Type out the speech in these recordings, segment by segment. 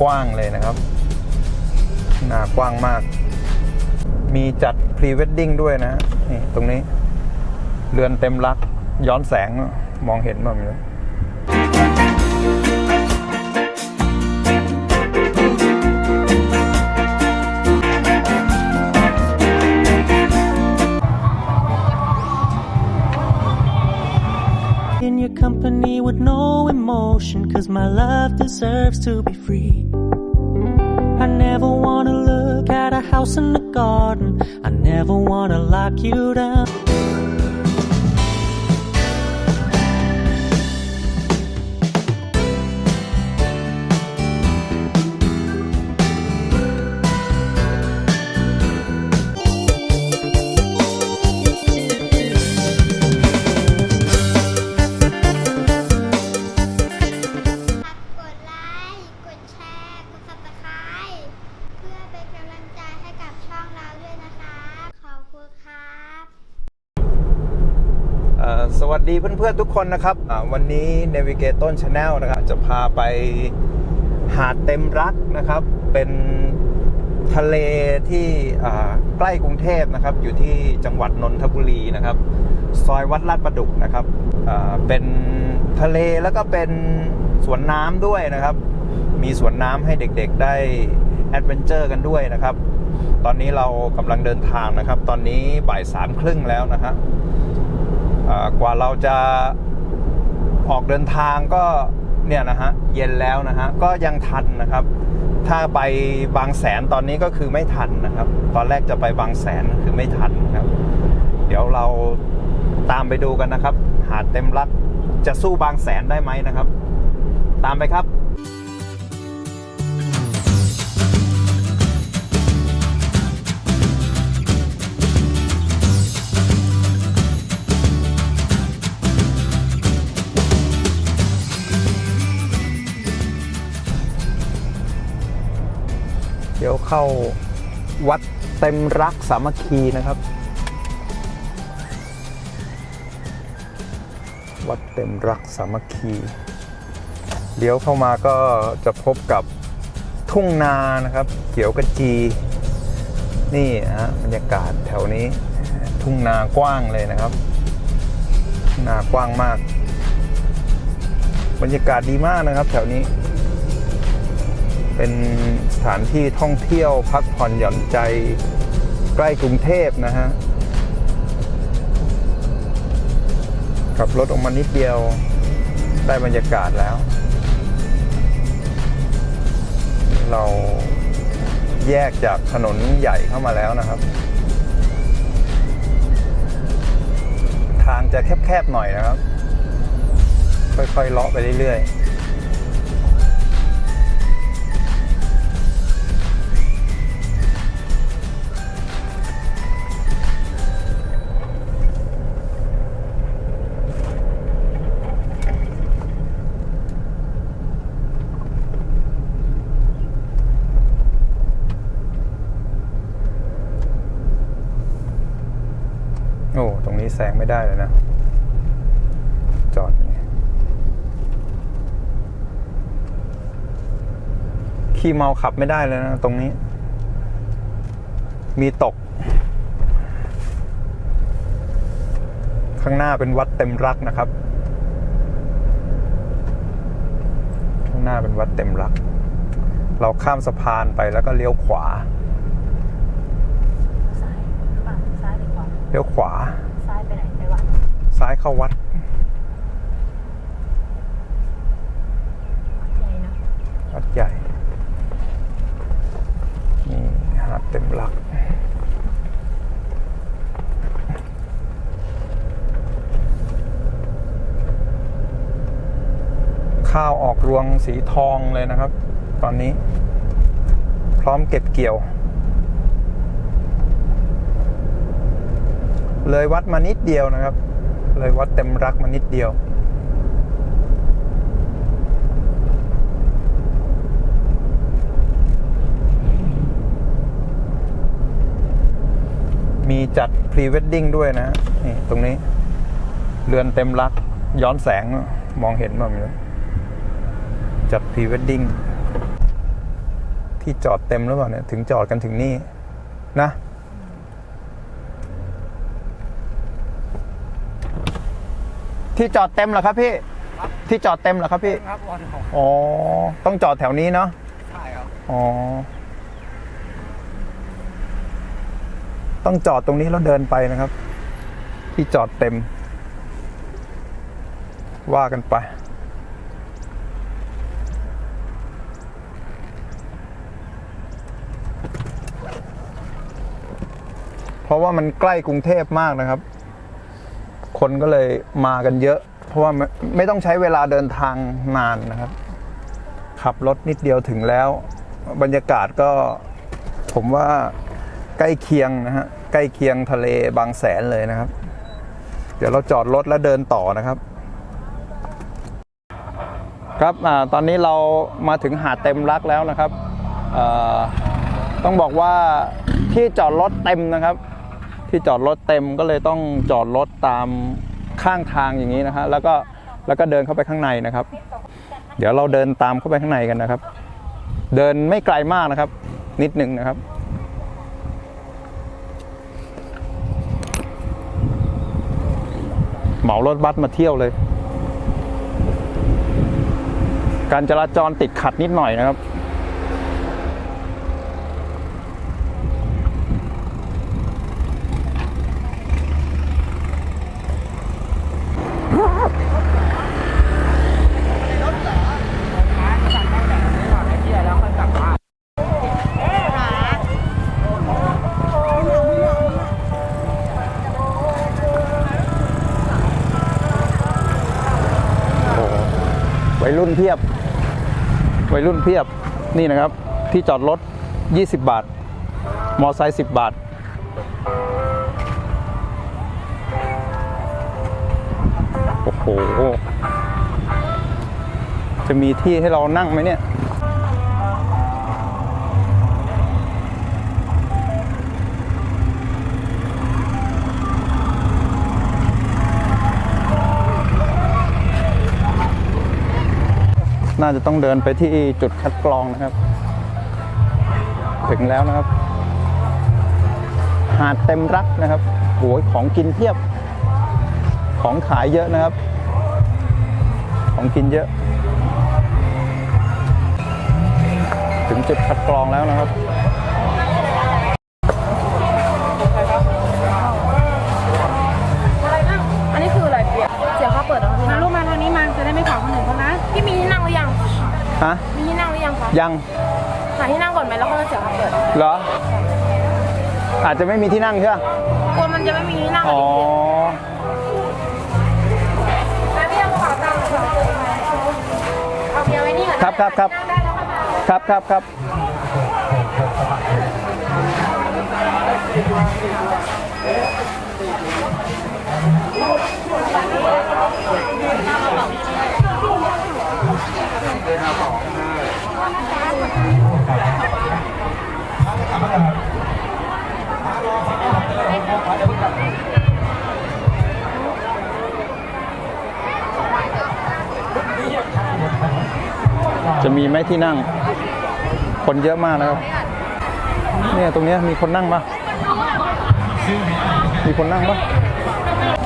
กว้างเลยนะครับ หน้ากว้างมาก มีจัดพรีเวดดิ้งด้วยนะนี่ตรงนี้ เรือนเต็มรัก ย้อนแสงมองเห็นมั้ย your company with no emotion cause my love deserves to be free. I never wanna look at a house in the garden. I never wanna lock you down เพื่อนๆทุกคนนะครับวันนี้ Navigator Channel นะครับจะพาไปหาดเต็มรักนะครับ เป็นทะเลที่ใกล้กรุงเทพนะครับ อยู่ที่จังหวัดนนทบุรีนะครับ ซอยวัดลาดประดุกนะครับเป็นทะเลแล้วก็เป็นสวนน้ำด้วยนะครับ มีสวนน้ำให้เด็กๆได้แอดเวนเจอร์กันด้วยนะครับ ตอนนี้เรากำลังเดินทางนะครับ ตอนนี้บ่ายสามครึ่งแล้วนะฮะอ่า กว่าเราจะออกเดินทางก็เนี่ยนะฮะเย็นแล้วนะฮะก็ยังทันนะครับ ถ้าไปบางแสนตอนนี้ก็คือไม่ทันนะครับ ตอนแรกจะไปบางแสนคือไม่ทันครับ เดี๋ยวเราตามไปดูกันนะครับ หาดเต็มรักจะสู้บางแสนได้ไหมนะครับ ตามไปครับ เดี๋ยวเข้าวัดเต็มรักสามัคคีนะครับ วัดเต็มรักสามัคคีเดี๋ยวเข้ามาก็จะพบกับทุ่งนานะครับ เขียวกระจี นี่ฮะบรรยากาศแถวนี้ ทุ่งนากว้างเลยนะครับนากว้างมาก บรรยากาศดีมากนะครับ แถวนี้ เป็นสถานที่ท่องเที่ยวพักผ่อนหย่อนใจใกล้กรุงเทพนะฮะขับรถออกมานิดเดียวได้บรรยากาศแล้ว เราแยกจากถนนใหญ่เข้ามาแล้วนะครับ ทางจะแคบๆหน่อยนะครับ ค่อยๆเลาะไปเรื่อยๆ ไม่ได้เลยนะ จอดนี่ขี่เมาขับไม่ได้เลยนะตรงนี้ มีตก ข้างหน้าเป็นวัดเต็มรักนะครับ ข้างหน้าเป็นวัดเต็มรัก เราข้ามสะพานไปแล้วก็เลี้ยวขวาซ้ายฝั่งซ้ายหรือขวาเลี้ยวขวา ซ้ายเข้าวัดใหญ่นะวัดใหญ่ นี่หาดเต็มรัก ข้าวออกรวงสีทองเลยนะครับ ตอนนี้ พร้อมเก็บเกี่ยว เลยวัดมานิดเดียวนะครับ เลยวัดเต็มรักมานิดเดียว มีจัดพรีเวดดิ้งด้วยนะนี่ตรงนี้ เรือนเต็มรัก ย้อนแสงมองเห็นมั้ยจัดพรีเวดดิ้งที่จอดเต็มหรือเปล่าเนี่ย ถึงจอดกันถึงนี่นะ ที่จอดเต็มเหรอครับพี่ ที่จอดเต็มเหรอครับพี่ ครับวันของอ๋อ ต้องจอดแถวนี้เนาะ ใช่ครับ อ๋อ ต้องจอดตรงนี้แล้วเดินไปนะครับ ที่จอดเต็ม ว่ากันไปเพราะว่ามันใกล้กรุงเทพมากนะครับ คนก็เลยมากันเยอะ เพราะว่าไม่ไม่ต้องใช้เวลาเดินทางนานนะครับ ขับรถนิดเดียวถึงแล้ว บรรยากาศก็ผมว่าใกล้เคียงนะฮะใกล้เคียงทะเลบางแสนเลยนะครับ เดี๋ยวเราจอดรถแล้วเดินต่อนะครับ ครับอาตอนนี้เรามาถึงหาดเต็มรักแล้วนะครับต้องบอกว่าที่จอดรถเต็มนะครับ ที่จอดรถเต็มก็เลยต้องจอดรถตามข้างทางอย่างนี้นะฮะแล้วก็แล้วก็เดินเข้าไปข้างในนะครับ เดี๋ยวเราเดินตามเข้าไปข้างในกันนะครับ เดินไม่ไกลมากนะครับ นิดหนึ่งนะครับเหมารถบัสมาเที่ยวเลย การจราจรติดขัดนิดหน่อยนะครับ เพียบ วัยรุ่นเพียบนี่นะครับ ที่จอดรถ 20 บาท มอไซค์10 บาท โอ้โห จะมีที่ให้เรานั่งไหมเนี่ย น่าจะต้องเดินไปที่จุดคัดกรองนะครับ ถึงแล้วนะครับ หาดเต็มรักนะครับโอ้ยของกินเพียบ ของขายเยอะนะครับ ของกินเยอะ ถึงจุดคัดกรองแล้วนะครับ ฮะมีที่นั่งหรือยังคะยังหาที่นั่งก่อนไหมแล้วค่อยเสียงเขาเปิดเหรอ อาจจะไม่มีที่นั่งใช่ไหมกลัวมันจะไม่มีที่นั่งอ๋อแล้วพี่เอากระเป๋าตังค์ค่ะเอาเบียร์ไว้นี่ก่อนครับครับครับครับ จะมีไหมที่นั่ง คนเยอะมากนะครับเนี่ยตรงนี้มีคนนั่งปะมีคนนั่งปะ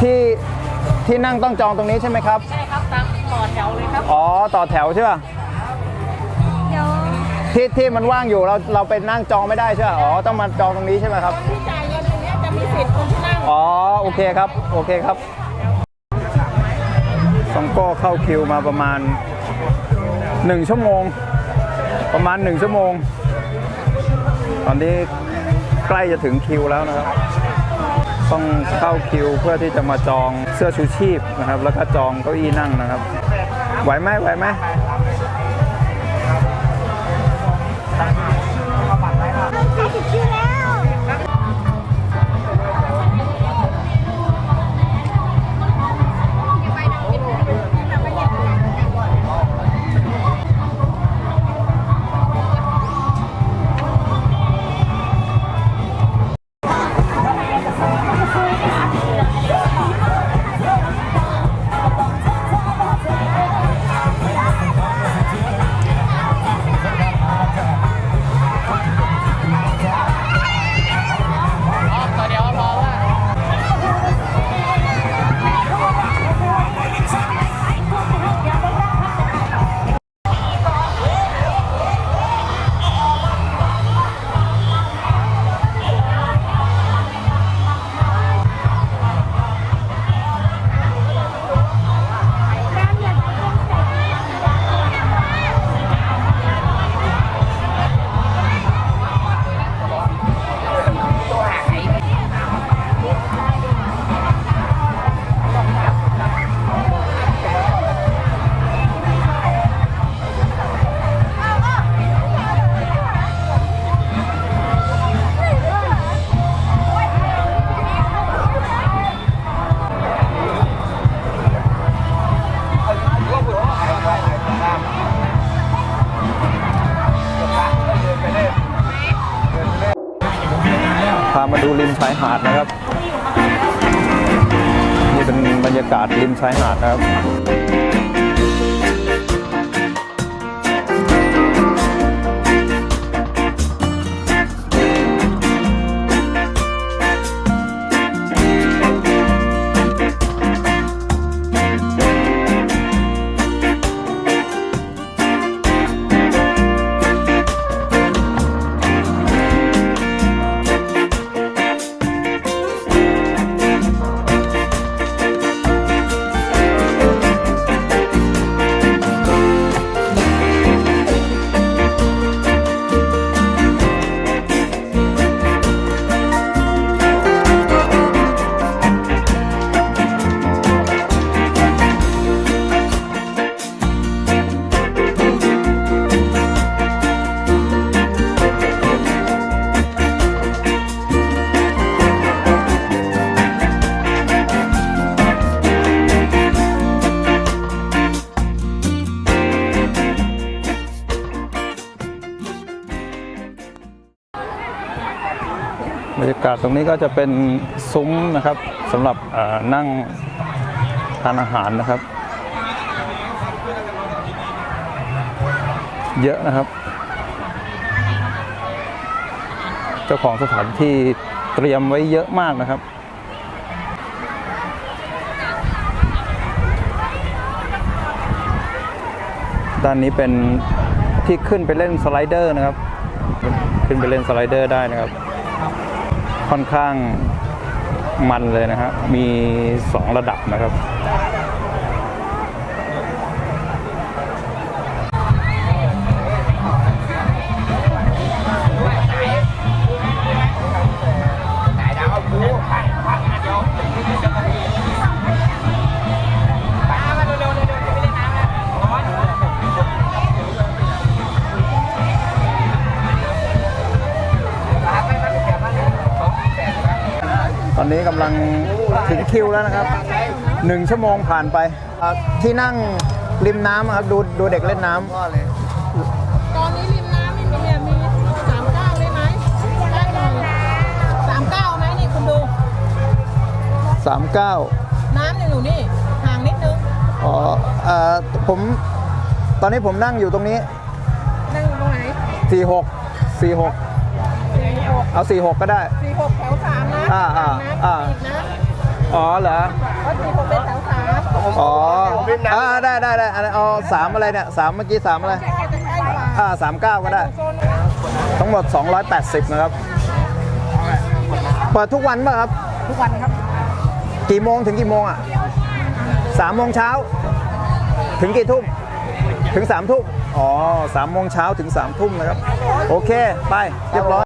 ที่ที่นั่งต้องจองตรงนี้ใช่ไหมครับใช่ แถวเลยครับ อ๋อ ต่อแถวใช่ป่ะเดี๋ยวที่ที่มันว่างอยู่เราเราไปนั่งจองไม่ได้ใช่ป่ะอ๋อ ต้องมาจองตรงนี้ใช่ไหมครับ ที่จ่ายเงินตรงนี้จะมีสิทธิ์คนที่นั่งอ๋อ โอเคครับ โอเคครับซองโก้เข้าคิวมาประมาณหนึ่งชั่วโมง ประมาณหนึ่งชั่วโมง ตอนนี้ใกล้จะถึงคิวแล้วนะครับ ต้องเข้าคิวเพื่อที่จะมาจองเสื้อชูชีพนะครับ แล้วก็จองเก้าอี้นั่งนะครับ ไหวไหมไหวไหม ชายหาดนะครับ รรยากาศตรงนี้ก็จะเป็นซุ้มนะครับสำหรับนั่งทานอาหารนะครับ เยอะนะครับ เจ้าของสถานที่เตรียมไว้เยอะมากนะครับด้านนี้เป็นที่ขึ้นไปเล่นสไลเดอร์นะครับ ขึ้นไปเล่นสไลเดอร์ได้นะครับ ค่อนข้างมันเลยนะฮะมี 2 ระดับนะครับังถึงคิวแล้วนะครับหนึ่งชั่วโมงผ่านไป ที่นั่งริมน้ำครับดูดูเด็กเล่นน้ำตอนนี้ริมน้ำนี่เนี่ยมีสามเก้าเลยไหมได้เลยสามเก้าไหมนี่คุณดูสามเก้าน้ำอยู่นี่ห่างนิดนึงอ๋ออผมตอนนี้ผมนั่งอยู่ตรงนี้ นั่งอยู่ตรงไหนสี่หกสี่หกเอาสี่หกก็ได้ อ่าอ่าอ่าอีกนะอ๋อเหรอเพราะสี่หกเป็นแถวสามอ๋ออ่าได้ได้ได้อะไรเอาสามอะไรเนี่ยสามเมื่อกี้สามอะไรใกล้จะใกล้กว่าอ่าสามเก้าก็ได้โซนทั้งหมด 280 นะครับ เปิดทุกวันป่ะครับ ทุกวันครับ กี่โมงถึงกี่โมงอะสามโมงเช้า ถึงกี่ทุ่ม ถึงสามทุ่ม อ๋อสามโมงเช้าถึงสามทุ่มนะครับ โอเค ไป เรียบร้อย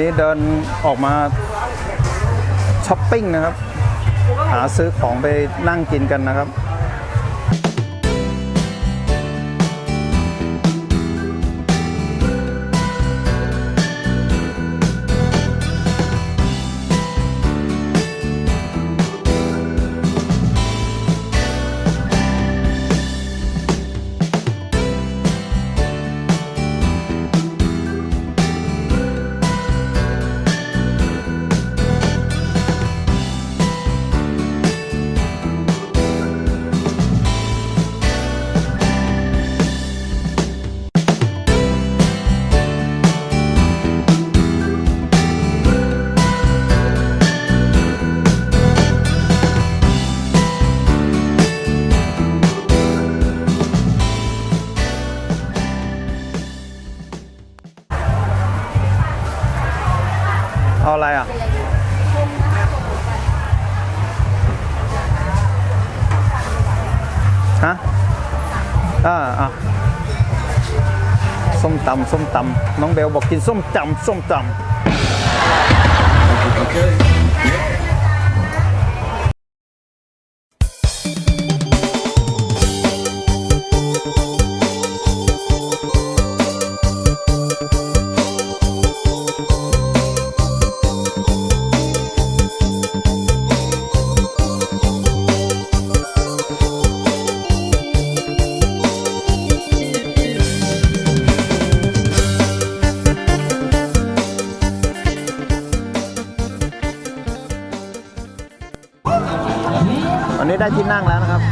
นี้เดินออกมาช้อปปิ้งนะครับ หาซื้อของไปนั่งกินกันนะครับ ตำส้มตำน้องเบลบอกกินส้มตำส้มตำ ได้ที่นั่งแล้วนะครับ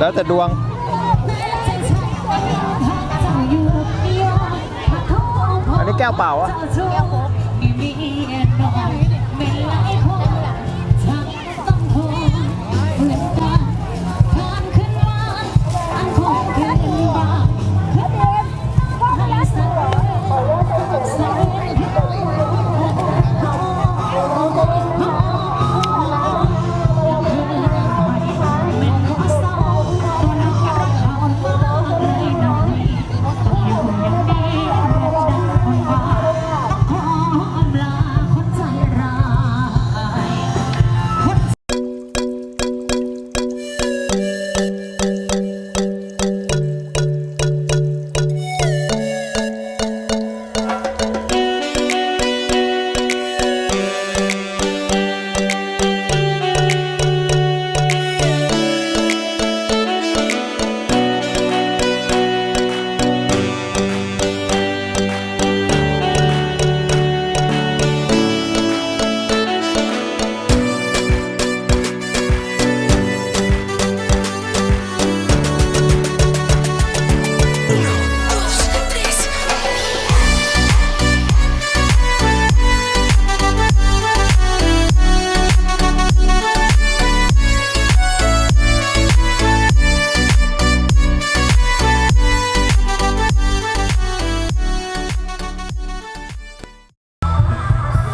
แล้วแต่ดวงอันนี้แก้วเปล่าอะโ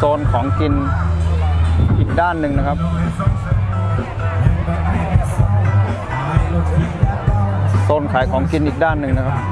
ซนของกินอีกด้านหนึ่งนะครับ โซนขายของกินอีกด้านหนึ่งนะครับครับ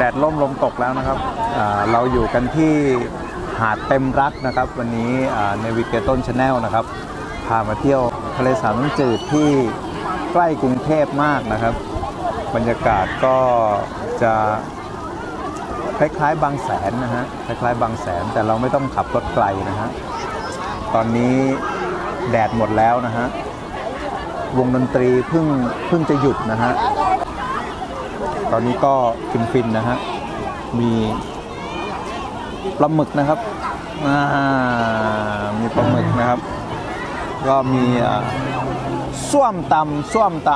แดดล่มลมตกแล้วนะครับ เราอยู่กันที่หาดเต็มรักนะครับ วันนี้ในวิกเกต้นชาแนลนะครับ พามาเที่ยวทะเลสาบน้ำจืดที่ใกล้กรุงเทพมากนะครับ บรรยากาศก็จะคล้ายๆบางแสนนะฮะคล้ายๆบางแสนแต่เราไม่ต้องขับรถไกลนะฮะตอนนี้แดดหมดแล้วนะฮะวงดนตรีเพิ่งเพิ่งจะหยุดนะฮะ ตอนนี้ก็ฟินๆนนะฮะ มีปลาหมึกนะครับอ่ามีปลาหมึกนะครับ ก็มีส้วมตำส้วมต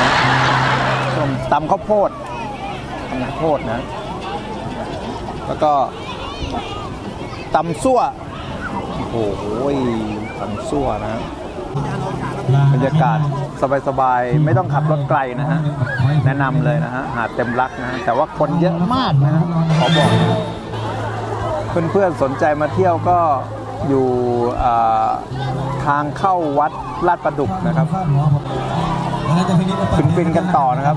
ำส้วมตำข้าวโพดตำข้าวโพดนะ แล้วก็ตำซั่วโอ้โหตำซั่วนะฮะ รรยากาศสบายๆ ไม่ต้องขับรถไกลนะฮะ แนะนำเลยนะฮะ หาดเต็มรักนะฮะ แต่ว่าคนเยอะมากนะฮะ ขอบอก เพื่อนๆ สนใจมาเที่ยวก็อยู่อ่าทางเข้าวัดลาดประดุกนะครับฟินๆกันต่อนะครับ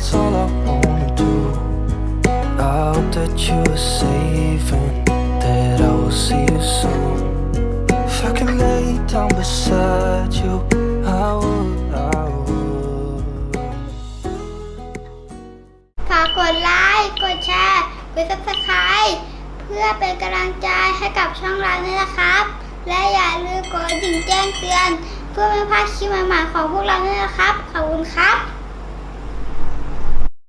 that's all I wanna do. I hope that you are safe and that I will see you soon. If I could lay down beside you, I would, I would. ฝากกดไลค์ กดแชร์ กด subscribe เพื่อเป็นกำลังใจให้กับช่องเราด้วยนะครับ และอย่าลืมกดดิ่งแจ้งเตือน เพื่อไม่พลาดคลิปใหม่ๆของพวกเราด้วยนะครับ ขอบคุณครับ